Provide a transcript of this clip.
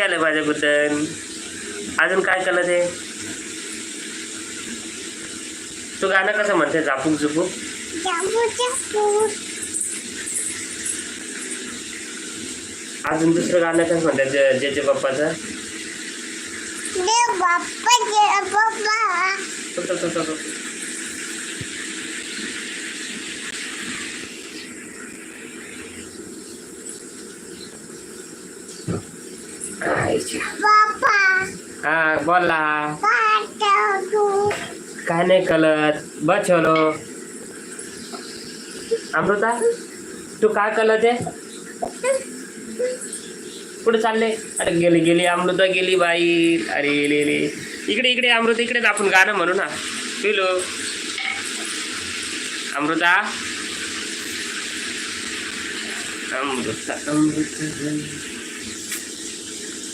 आलं माझ्याबद्दल अजून काय कळलं ते तू गाणं कसं म्हणते? झापूक झुपूक अजून दुसरं गाणं कसं म्हणतात जे- जेजे बाप्पाचं. आईच्या. हा बोला काय नाही कळत बस छोलो अमृता तू काय कळत आहे? कुठे चालले? अरे गेली गेली अमृता गेली बाई. अरे गेली गेली. इकडे इकडे अमृता इकडे आपण गाणं म्हणू ना. पिलो. अमृता. अमृता अमृता.